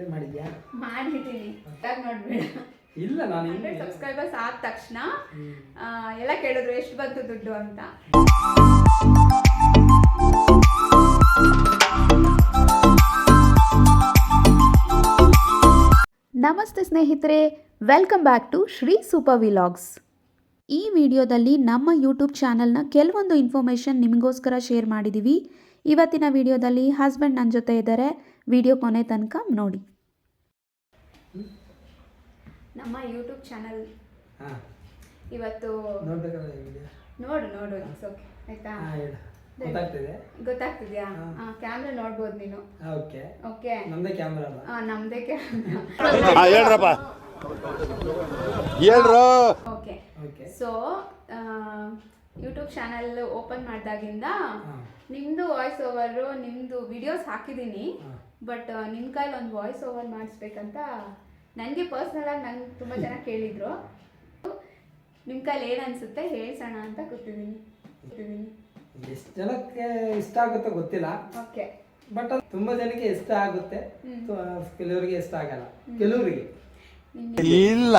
Play ಮಾಡಿದ್ಯಾ? ಮಾಡಿದ್ದೀನಿ. ನೋಡ್ಬೇಡ. ಇಲ್ಲ ನಾನು ಹಂಡ್ರೆಡ್ ಸಬ್ಸ್ಕ್ರೈಬರ್ಸ್ ಆದ ತಕ್ಷಣ ಎಲ್ಲ ಕೇಳಿದ್ರು ಎಷ್ಟು ಬಂತು ದುಡ್ಡು ಅಂತ. ನಮಸ್ತೆ ಸ್ನೇಹಿತರೆ welcome back to Shri super vlogs ಈ ವಿಡಿಯೋದಲ್ಲಿ ನಮ್ಮ ಯೂಟ್ಯೂಬ್ ಚಾನಲ್ನ ಕೆಲವೊಂದು ಇನ್ಫಾರ್ಮೇಷನ್ ನಿಮಗೋಸ್ಕರ ಶೇರ್ ಮಾಡಿದ್ದೀವಿ ಇವತ್ತಿನ ವಿಡಿಯೋದಲ್ಲಿ ಹಸ್ಬೆಂಡ್ ನನ್ನ ಜೊತೆ ಇದ್ದಾರೆ. ವಿಡಿಯೋ ಕೊನೆ ತನಕ ನೋಡಿ. ನಮ್ಮ ಯೂಟ್ಯೂಬ್ ಚಾನಲ್ ಹಾಂ. ಇವತ್ತು ನೋಡು ನೋಡು ಇಟ್ಸ್ ಓಕೆ ಆಯ್ತಾ? ಹಾಂ ಗೊತ್ತಾಗ್ತಿದ್ಯಾ? ಹಾ. ಕ್ಯಾಮ್ರಾ ನೋಡ್ಬೋದು ನೀನು. ಓಕೆ. ಓಕೆ. ನಮ್ಮದೇ ಕ್ಯಾಮ್ರಾ ಆ, ನಮ್ದೇ ಕ್ಯಾಮ್ರಾ ಹಾ ಹೇಳ್ರಪ್ಪ. ಹೇಳ್ರು. Okay. Okay. So YouTube channel open ಮಾಡಿದಾಗಿಂದ ನಿಮ್ಮದು ನಿಮ್ದು ವಾಯ್ಸ್ ಓವರು ನಿಮ್ದು ವಿಡಿಯೋಸ್ ಹಾಕಿದ್ದೀನಿ. ಹಾಂ. ಬಟ್ ನಿಮ್ಮ ಕೈಲಿ ಒಂದು ವಾಯ್ಸ್ ಓವರ್ ಮಾಡಿಸ್ಬೇಕಂತ ನನಗೆ ಪರ್ಸ್ನಲಾಗಿ ನಂಗೆ ತುಂಬ ಜನ ಕೇಳಿದ್ರು. ನಿಮ್ಮ ಕೈಲಿ ಏನು ಅನಿಸುತ್ತೆ ಹೇಳ್ಸೋಣ ಅಂತ ಕೂತಿದ್ದೀನಿ. ಕೂತಿದ್ದೀನಿ. ಎಷ್ಟು ಜನಕ್ಕೆ ಇಷ್ಟ ಆಗುತ್ತೋ ಗೊತ್ತಿಲ್ಲ. ಓಕೆ ಬಟ್ ಅದು ತುಂಬ ಜನಕ್ಕೆ ಇಷ್ಟ ಆಗುತ್ತೆ. ಕೆಲವರಿಗೆ ಇಷ್ಟ ಆಗಲ್ಲ. ಕೆಲವರಿಗೆ. ಇಲ್ಲ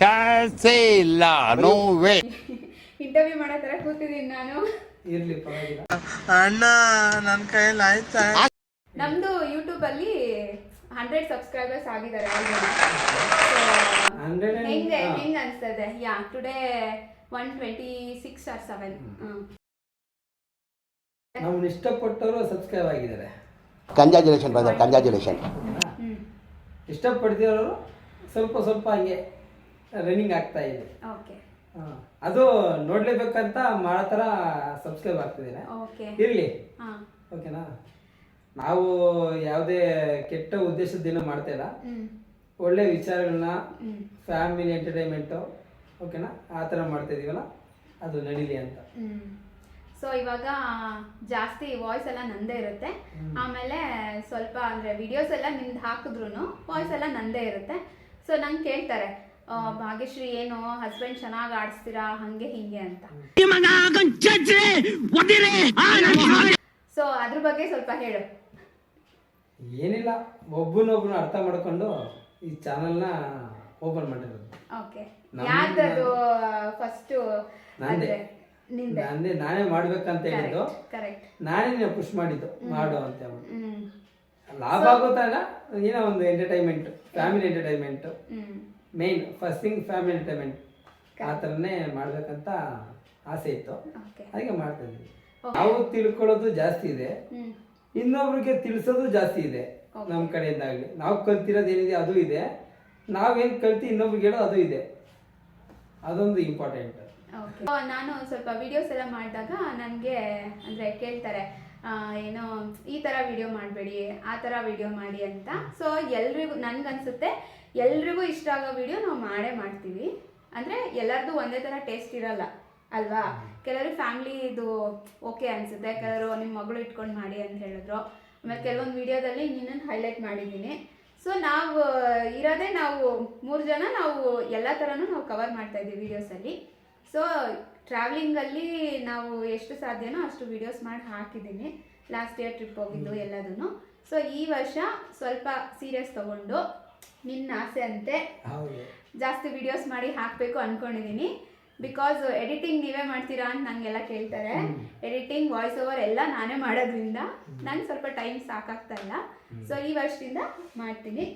ಚಾನ್ಸೇ ಇಲ್ಲ ನೋ ವೇ ಇಂಟರ್ವ್ಯೂ ಮಾಡೋ ಥರ ಕೂತಿದ್ದೀನಿ ನಾನು. ಇರ್ಲಿ ಪರವಾಗಿಲ್ಲ. ಅಣ್ಣ ನನ್ನ ಕೈಯಲ್ಲಿ ಆಯ್ತಾ? ನಮ್ಮದು ಯೂಟ್ಯೂಬಲ್ಲಿ ಹಂಡ್ರೆಡ್ ಸಬ್ಸ್ಕ್ರೈಬರ್ಸ್ ಆಗಿದ್ದಾರೆ ಹೆಂಗೆ. ಹೆಂಗೆ ಅನಿಸ್ತದೆ? Yeah today one twenty six or seven ನಮ್ಮನ್ನ ಇಷ್ಟಪಟ್ಟವರು ಸಬ್ಸ್ಕ್ರೈಬ್ ಆಗಿದ್ದಾರೆ. ಕಂಜಾಜುಲೇಷನ್ ಬ್ರದರ್ ಕಂಜಾಜುಲೇಷನ್ ಇಷ್ಟಪಡ್ತಿರೋರು ಸ್ವಲ್ಪ ಸ್ವಲ್ಪ ಹಂಗೆ ರನ್ನಿಂಗ್ ಆಗ್ತಾ ಇದೆ. ಓಕೆ. ಅದು ನೋಡ್ಲೇಬೇಕಂತ ಮಾಡೋ ಥರ ಸಬ್ಸ್ಕ್ರೈಬ್ ಆಗ್ತಿದ್ದೇನೆ ಓಕೆ ಇರಲಿ. ಹಾಂ. ಓಕೆನಾ ನಾವು ಯಾವುದೇ ಕೆಟ್ಟ ಉದ್ದೇಶದಿಂದ ಮಾಡ್ತಾ ಇಲ್ಲ. ಒಳ್ಳೆ ವಿಚಾರಗಳನ್ನ ಫ್ಯಾಮಿಲಿ ಎಂಟರ್ಟೈನ್ಮೆಂಟು ಓಕೆನಾ ಆ ಥರ ಮಾಡ್ತಾ ಇದೀವಲ್ಲ ಅದು ನಡೀಲಿ ಅಂತ. ಸೊ ಇವಾಗ ಜಾಸ್ತಿ ವಾಯ್ಸ್ ಎಲ್ಲ ನಂದೇ ಇರುತ್ತೆ. ಆಮೇಲೆ ಸ್ವಲ್ಪ ಅಂದ್ರೆ ವಿಡಿಯೋಸ್ ಎಲ್ಲ ನಿಮ್ದು ಹಾಕಿದ್ರು ವಾಯ್ಸ್ ಎಲ್ಲ ನಂದೇ ಇರುತ್ತೆ. ಸೊ ನಂಗೆ ಕೇಳ್ತಾರೆ ಭಾಗ್ಯಶ್ರೀ ಏನು ಹಸ್ಬೆಂಡ್ ಚೆನ್ನಾಗಿ ಆಡಿಸ್ತೀರಾ? ಹಂಗೆ ಹಿಂಗೆ ಅಂತ. ಸೊ ಅದ್ರ ಬಗ್ಗೆ ಸ್ವಲ್ಪ ಹೇಳು. ಏನಿಲ್ಲ ಒಬ್ಬನೊಬ್ಬನ ಅರ್ಥ ಮಾಡ್ಕೊಂಡು ಈ ಚಾನಲ್ನ ಓಪನ್ ಮಾಡಿರೋದು. ಓಕೆ ಯಾರ್ದದು ಫಸ್ಟ್ ನಂದೇ. ನಿಂದೆ. ನಾನೇ ಮಾಡ್ಬೇಕಂತ ಹೇಳಿದ್ದು. ಕರೆಕ್ಟ್ ನಾನೇ ಪುಷ್ ಮಾಡಿದ್ದು ಮಾಡು ಅಂತ ಹೇಳ್ಬಿಟ್ಟು. ಹ್ಮ್. ಲಾಭ ಆಗುತ್ತಲ್ಲ ಏನೋ ಒಂದು entertainment family entertainment hmm. Main first thing family entertainment ಆ ಥರನೇ ಮಾಡ್ಬೇಕಂತ ಆಸೆ ಇತ್ತು. ಓಕೆ ಅದಕ್ಕೆ ಮಾಡ್ತಾ ಇದ್ವಿ. ನಾವು ತಿಳ್ಕೊಳ್ಳೋದು ಜಾಸ್ತಿ ಇದೆ. ಇನ್ನೊಬ್ರಿಗೆ ತಿಳಿಸೋದು ಜಾಸ್ತಿ ಇದೆ. ನಮ್ಮ ಕಡೆಯಿಂದಾಗಲಿ. ನಾವು ಕಲ್ತಿರೋದು ಏನಿದೆ ಅದು ಇದೆ. ನಾವೇನ್ ಕಲ್ತಿ ಇನ್ನೊಬ್ರಿಗೆ ಹೇಳೋ ಅದು ಇದೆ. ಅದೊಂದು ಇಂಪಾರ್ಟೆಂಟ್ ನಾನು ಸ್ವಲ್ಪ ವಿಡಿಯೋಸ್ ಎಲ್ಲ ಮಾಡಿದಾಗ ನನಗೆ ಅಂದರೆ ಕೇಳ್ತಾರೆ ಏನೋ ಈ ಥರ ವಿಡಿಯೋ ಮಾಡಬೇಡಿ ಆ ಥರ ವಿಡಿಯೋ ಮಾಡಿ ಅಂತ. ಸೊ ಎಲ್ರಿಗೂ ನನ್ಗನ್ಸುತ್ತೆ ಎಲ್ರಿಗೂ ಇಷ್ಟ ಆಗೋ ವಿಡಿಯೋ ನಾವು ಮಾಡೇ ಮಾಡ್ತೀವಿ. ಅಂದರೆ ಎಲ್ಲರದು ಒಂದೇ ಥರ ಟೇಸ್ಟ್ ಇರಲ್ಲ ಅಲ್ವಾ? ಕೆಲವರು ಫ್ಯಾಮಿಲಿ ಇದು ಓಕೆ ಅನಿಸುತ್ತೆ. ಕೆಲವರು ನಿಮ್ಮ ಮಗಳು ಇಟ್ಕೊಂಡು ಮಾಡಿ ಅಂತ ಹೇಳಿದ್ರು. ಆಮೇಲೆ ಕೆಲವೊಂದು ವಿಡಿಯೋದಲ್ಲಿ ನಿನ್ನನ್ನು ಹೈಲೈಟ್ ಮಾಡಿದ್ದೀನಿ ಸೊ ನಾವು ಇರೋದೇ ನಾವು ಮೂರು ಜನ ನಾವು ಎಲ್ಲ ಥರನೂ ನಾವು ಕವರ್ ಮಾಡ್ತಾ ಇದ್ದೀವಿ ವೀಡಿಯೋಸಲ್ಲಿ ಸೊ ಟ್ರಾವೆಲಿಂಗಲ್ಲಿ ನಾವು ಎಷ್ಟು ಸಾಧ್ಯನೋ ಅಷ್ಟು ವೀಡಿಯೋಸ್ ಮಾಡಿ ಹಾಕಿದ್ದೀನಿ ಲಾಸ್ಟ್ ಇಯರ್ ಟ್ರಿಪ್ ಹೋಗಿದ್ದು ಎಲ್ಲದನ್ನು ಸೊ ಈ ವರ್ಷ ಸ್ವಲ್ಪ ಸೀರಿಯಸ್ ತಗೊಂಡು ನಿನ್ನ ಆಸೆ ಅಂತೆ ಜಾಸ್ತಿ ವಿಡಿಯೋಸ್ ಮಾಡಿ ಹಾಕಬೇಕು ಅಂದ್ಕೊಂಡಿದ್ದೀನಿ ಬಿಕಾಸ್ ಎಡಿಟಿಂಗ್ ನೀವೇ ಮಾಡ್ತೀರಾ ಅಂತ ನಂಗೆಲ್ಲ ಕೇಳ್ತಾರೆ. ಎಡಿಟಿಂಗ್ ವಾಯ್ಸ್ ಓವರ್ ಎಲ್ಲ ನಾನೇ ಮಾಡೋದ್ರಿಂದ ನಂಗೆ ಸ್ವಲ್ಪ ಟೈಮ್ ಸಾಕಾಗ್ತಾ ಇಲ್ಲ. ಸೊ ಈ ವರ್ಷದಿಂದ ಮಾಡ್ತೀನಿ.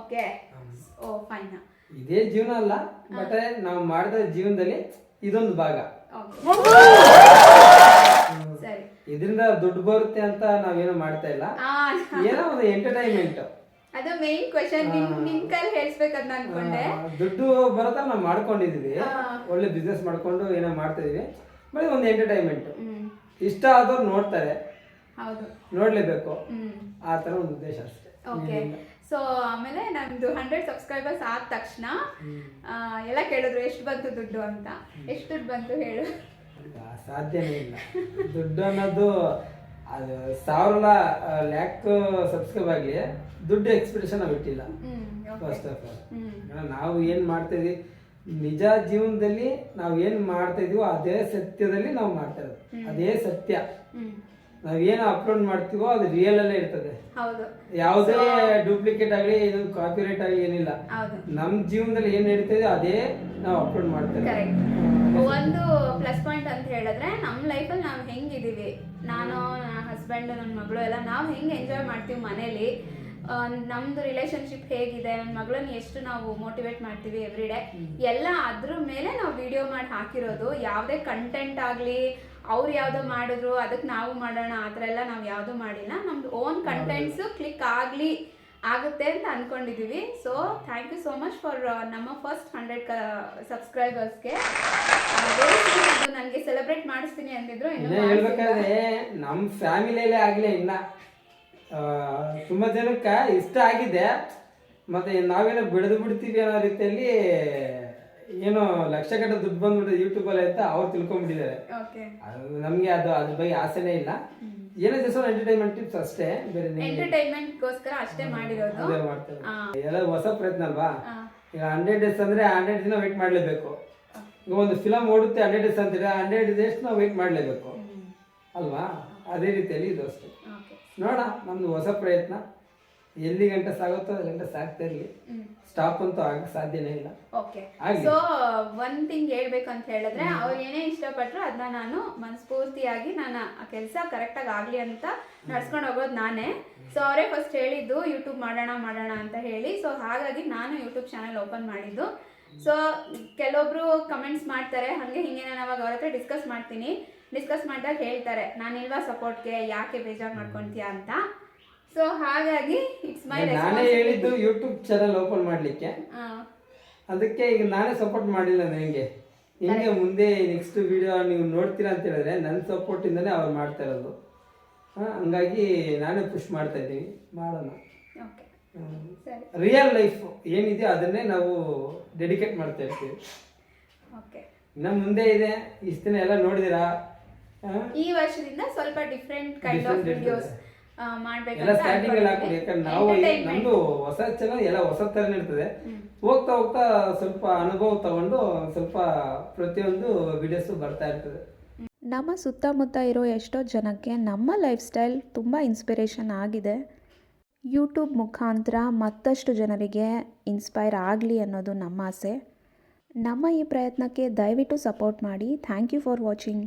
ಓಕೆ ಓ ಫೈನ್ ಇದೇ ಜೀವನ ಅಲ್ಲ ಬಟ್ ನಾವು ಮಾಡಿದ ಜೀವನದಲ್ಲಿ ಇದೊಂದು ಭಾಗ. ಸರಿ. ಇದರಿಂದ ದುಡ್ಡು ಬರುತ್ತೆ ಅಂತ ನಾವೇನು ಮಾಡ್ತಾ ಇಲ್ಲ. ಏನೋ ಒಂದು ಎಂಟರ್ಟೈನ್ಮೆಂಟ್ ಅದು ಮೇನ್ ಕ್ವೆಶನ್ ನಿನ್ ನಿನ್ ಕೈಲಿ ಹೇಳ್ಸ್ಬೇಕಂತ ಅನ್ಕೊಂಡೆ. ದುಡ್ಡು ಬರತ್ತ ನಾವು ಮಾಡ್ಕೊಂಡಿದ್ದೀವಿ. ಒಳ್ಳೆ ಬಿಸ್ನೆಸ್ ಮಾಡ್ಕೊಂಡು ಏನೋ ಮಾಡ್ತಾ ಇದೀವಿ ಬಟ್ ಒಂದು ಎಂಟರ್ಟೈನ್ಮೆಂಟ್ ಇಷ್ಟ ಆದವ್ರು ನೋಡ್ತಾರೆ. ಹೌದು. ನೋಡ್ಲೇಬೇಕು. ಆ ತರ ಒಂದು ಉದ್ದೇಶ ಅಷ್ಟೇ. ಓಕೆ ಸೊ ಆಮೇಲೆ ನಮ್ದು ಹಂಡ್ರೆಡ್ ಸಬ್ಸ್ಕ್ರೈಬರ್ಸ್ ಆದ ತಕ್ಷಣ ಎಲ್ಲ ಕೇಳಿದ್ರು ಎಷ್ಟು ಬಂತು ದುಡ್ಡು ಅಂತ? ಎಷ್ಟು ದುಡ್ಡು ಬಂತು ಹೇಳು. ಸಾಧ್ಯನೇ ಇಲ್ಲ. ದುಡ್ಡು ಅನ್ನೋದು ಅದು ಸಾವಿರ ಲ್ಯಾಕ್ ಸಬ್ಸ್ಕ್ರೈಬ್ ಆಗಲಿ ದುಡ್ಡು ಎಕ್ಸ್ಪೆಕ್ಟೇಷನ್ ನಾವು ಇಟ್ಟಿಲ್ಲ. ಫಸ್ಟ್ ಆಫ್ ಆಲ್ ನಾವು ಏನು ಮಾಡ್ತಾ ಇದೀವಿ ನಿಜ ಜೀವನದಲ್ಲಿ ನಾವು ಏನು ಮಾಡ್ತಾ ಇದೀವೋ ಅದೇ ಸತ್ಯದಲ್ಲಿ ನಾವು ಮಾಡ್ತಾ ಇರೋದು. ಅದೇ ಸತ್ಯ. ನಾವೇನು ಅಪ್ಲೋಡ್ ಮಾಡ್ತೀವೋ ಅದು ರಿಯಲ್ ಅಲ್ಲೇ ಇರ್ತದೆ. ಯಾವುದೇ ಡೂಪ್ಲಿಕೇಟ್ ಆಗಲಿ ಇದು ಕಾಪಿರೈಟ್ ಆಗಲಿ ಏನಿಲ್ಲ. ನಮ್ಮ ಜೀವನದಲ್ಲಿ ಏನು ನಡೀತಿದೆ ಅದೇ ನಾವು ಅಪ್ಲೋಡ್ ಮಾಡ್ತೇವೆ ಒಂದು ಪ್ಲಸ್ ಪಾಯಿಂಟ್ ಅಂತ ಹೇಳಿದ್ರೆ ನಮ್ಮ ಲೈಫಲ್ಲಿ ನಾವು ಹೆಂಗಿದ್ದೀವಿ ನಾನು ನನ್ನ ಹಸ್ಬೆಂಡ್ ನನ್ನ ಮಗಳು ಎಲ್ಲ ನಾವು ಹೆಂಗೆ ಎಂಜಾಯ್ ಮಾಡ್ತೀವಿ ಮನೇಲಿ? ನಮ್ದು ರಿಲೇಶನ್ಶಿಪ್ ಹೇಗಿದೆ? ನನ್ನ ಮಗಳನ್ನ ಎಷ್ಟು ನಾವು ಮೋಟಿವೇಟ್ ಮಾಡ್ತೀವಿ ಎವ್ರಿ ಡೇ ಎಲ್ಲ ಅದ್ರ ಮೇಲೆ ನಾವು ವಿಡಿಯೋ ಮಾಡಿ ಹಾಕಿರೋದು. ಯಾವುದೇ ಕಂಟೆಂಟ್ ಆಗಲಿ ಅವ್ರು ಯಾವುದೋ ಮಾಡಿದ್ರು ಅದಕ್ಕೆ ನಾವು ಮಾಡೋಣ ಆ ಥರ ಎಲ್ಲ ನಾವು ಯಾವುದು ಮಾಡಿಲ್ಲ. ನಮ್ದು ಓನ್ ಕಂಟೆಂಟ್ಸು ಕ್ಲಿಕ್ ಆಗಲಿ. ಆಗುತ್ತೆ ಅಂತ ಅನ್ಕೊಂಡಿದೀವಿ. So thank you so much for ನಮ್ಮ ಫಸ್ಟ್ ಹಂಡ್ರೆಡ್ ಸಬ್ಸ್ಕ್ರೈಬರ್ಸ್ಗೆ ನನಗೆ ಸೆಲೆಬ್ರೇಟ್ ಮಾಡಿಸ್ತೀನಿ ಅಂದಿದ್ರು ಹೇಳ್ಬೇಕಾದ್ರೆ ನಮ್ಮ ಫ್ಯಾಮಿಲಿಯಲ್ಲೇ ಆಗಲೇ ಇನ್ನ ತುಂಬ ಜನಕ್ಕೆ ಇಷ್ಟ ಆಗಿದೆ. ಮತ್ತೆ ನಾವೇನೋ ಬಿಡದು ಬಿಡ್ತೀವಿ ಅನ್ನೋ ರೀತಿಯಲ್ಲಿ ಏನೋ ಲಕ್ಷ ಗಂಟೆ ದುಡ್ಡು ಬಂದ್ಬಿಟ್ಟು ಯೂಟ್ಯೂಬಲ್ಲಿ ಅಂತ ಅವ್ರು ತಿಳ್ಕೊಂಡ್ಬಿಟ್ಟಿದ್ದಾರೆ. ನಮಗೆ ಅದು ಅದ್ರ ಬಗ್ಗೆ ಆಸೆನೇ ಇಲ್ಲ. ಏನೋ ಜಸ್ಟ್ ಎಂಟರ್ಟೈನ್ಮೆಂಟ್ ಟಿಪ್ಸ್ ಅಷ್ಟೇ ಬೇರೆ ಎಂಟರ್ಟೈನ್ಮೆಂಟ್ ಗೋಸ್ಕರ ಅಷ್ಟೇ ಮಾಡಿರೋದು. ಎಲ್ಲ ಹೊಸ ಪ್ರಯತ್ನ ಅಲ್ವಾ? ಈಗ ಹಂಡ್ರೆಡ್ ಡೇಸ್ ಅಂದ್ರೆ ಹಂಡ್ರೆಡ್ ದಿನ ವೇಟ್ ಮಾಡಲೇಬೇಕು. ಈಗ ಒಂದು ಫಿಲಮ್ ಓಡುತ್ತೆ ಹಂಡ್ರೆಡ್ ಡೇಸ್ ಅಂತೀರ ಹಂಡ್ರೆಡ್ ಡೇಸ್ ನಾವು ವೇಟ್ ಮಾಡಲೇಬೇಕು? ಅಲ್ವಾ? ಅದೇ ರೀತಿಯಲ್ಲಿ ಇದು ಅಷ್ಟೇ. ನೋಡ ನಮ್ದು ಹೊಸ ಪ್ರಯತ್ನ. ಎಲ್ಲಿ ಗಂಟೆ ಸಾಗುತ್ತೋ ಅಲ್ಲಿ ಗಂಟೆ ಸಾಗ್ತಾ ಇರಲಿ. ಸ್ಟಾಪ್ ಅಂತೂ ಆಗಕ್ಕೆ ಸಾಧ್ಯನೇ ಇಲ್ಲ. ಓಕೆ ಆಗ್ಲಿ. ಸೊ ಒಂದ್ ಥಿಂಗ್ ಹೇಳ್ಬೇಕು ಅಂತ ಹೇಳಿದ್ರೆ ಅವ್ರು ಏನೇ ಇಷ್ಟಪಟ್ರು ಅದನ್ನ ನಾನು ಮನಸ್ಫೂರ್ತಿಯಾಗಿ ನಾನು ಆ ಕೆಲಸ ಕರೆಕ್ಟಾಗಿ ಆಗ್ಲಿ ಅಂತ ನಡ್ಸ್ಕೊಂಡು ಹೋಗೋದು ನಾನೇ. ಸೊ ಅವರೇ ಫಸ್ಟ್ ಹೇಳಿದ್ದು ಯೂಟ್ಯೂಬ್ ಮಾಡೋಣ ಮಾಡೋಣ ಅಂತ ಹೇಳಿ. ಸೊ ಹಾಗಾಗಿ ನಾನು ಯೂಟ್ಯೂಬ್ ಚಾನಲ್ ಓಪನ್ ಮಾಡಿದ್ದು. ಸೊ ಕೆಲವೊಬ್ರು ಕಮೆಂಟ್ಸ್ ಮಾಡ್ತಾರೆ. ಹಂಗೆ ಹಿಂಗೆ ನಾನು ಅವಾಗ ಅವ್ರ ಹತ್ರ ಡಿಸ್ಕಸ್ ಮಾಡ್ತೀನಿ. ಡಿಸ್ಕಸ್ ಮಾಡಿದಾಗ ಹೇಳ್ತಾರೆ ನಾನಿಲ್ವಾ ಸಪೋರ್ಟ್ಗೆ ಯಾಕೆ ಬೇಜಾರು ಮಾಡ್ಕೊತೀಯ? ಅಂತ. ಸೊ ಹಾಗಾಗಿ ಇಟ್ಸ್ ಮೈ ನಾನೇ ಹೇಳಿದ್ದು ಯೂಟ್ಯೂಬ್ ಚಾನಲ್ ಓಪನ್ ಮಾಡಲಿಕ್ಕೆ. ಅದಕ್ಕೆ ಈಗ ನಾನೇ ಸಪೋರ್ಟ್ ಮಾಡಿಲ್ಲ ನನಗೆ ಹಿಂಗೆ. ಮುಂದೆ ನೆಕ್ಸ್ಟ್ ವಿಡಿಯೋ ನೀವು ನೋಡ್ತೀರಾ ಅಂತ ಹೇಳಿದ್ರೆ ನನ್ನ ಸಪೋರ್ಟಿಂದನೇ ಅವ್ರು ಮಾಡ್ತಾ ಇರೋದು. ಹಂಗಾಗಿ ನಾನೇ ಪುಷ್ ಮಾಡ್ತಾ ಇದ್ದೀನಿ. ಮಾಡೋಣ. ರಿಯಲ್ ಲೈಫ್ ಏನಿದೆ ಅದನ್ನೇ ನಾವು ಡೆಡಿಕೇಟ್ ಮಾಡ್ತಾ ಇರ್ತೀವಿ. ಓಕೆ ಇನ್ನು ಮುಂದೆ ಇದೆ. ಇಷ್ಟು ದಿನ ಎಲ್ಲ ನೋಡಿದಿರಾ? ಈ ವರ್ಷದಿಂದ ಸ್ವಲ್ಪ ಡಿಫ್ರೆಂಟ್ ಕೈಂಡ್ ಆಫ್ ವಿಡಿಯೋಸ್ ಎಲ್ಲ ಸ್ಟಾರ್ಟಿಂಗ್ ಅಲ್ಲಿ ಹಾಕೊಡಿ ಯಾಕಂದ್ರೆ ನಾವು. ನಮ್ದು ಹೊಸ ಚಾನಲ್ ಎಲ್ಲ ಹೊಸ ತರ ಇರ್ತದೆ ಹೋಗ್ತಾ ಹೋಗ್ತಾ ಸ್ವಲ್ಪ ಅನುಭವ ತಗೊಂಡು ಸ್ವಲ್ಪ ಪ್ರತಿಯೊಂದು ವಿಡಿಯೋಸ್ ಬರ್ತಾ ಇರ್ತದೆ. ನಮ್ಮ ಸುತ್ತಮುತ್ತ ಇರೋ ಎಷ್ಟೋ ಜನಕ್ಕೆ ನಮ್ಮ ಲೈಫ್ ಸ್ಟೈಲ್ ತುಂಬ ಇನ್ಸ್ಪಿರೇಷನ್ ಆಗಿದೆ. ಯೂಟ್ಯೂಬ್ ಮುಖಾಂತರ ಮತ್ತಷ್ಟು ಜನರಿಗೆ ಇನ್ಸ್ಪೈರ್ ಆಗಲಿ ಅನ್ನೋದು ನಮ್ಮ ಆಸೆ. ನಮ್ಮ ಈ ಪ್ರಯತ್ನಕ್ಕೆ ದಯವಿಟ್ಟು ಸಪೋರ್ಟ್ ಮಾಡಿ. Thank you for watching.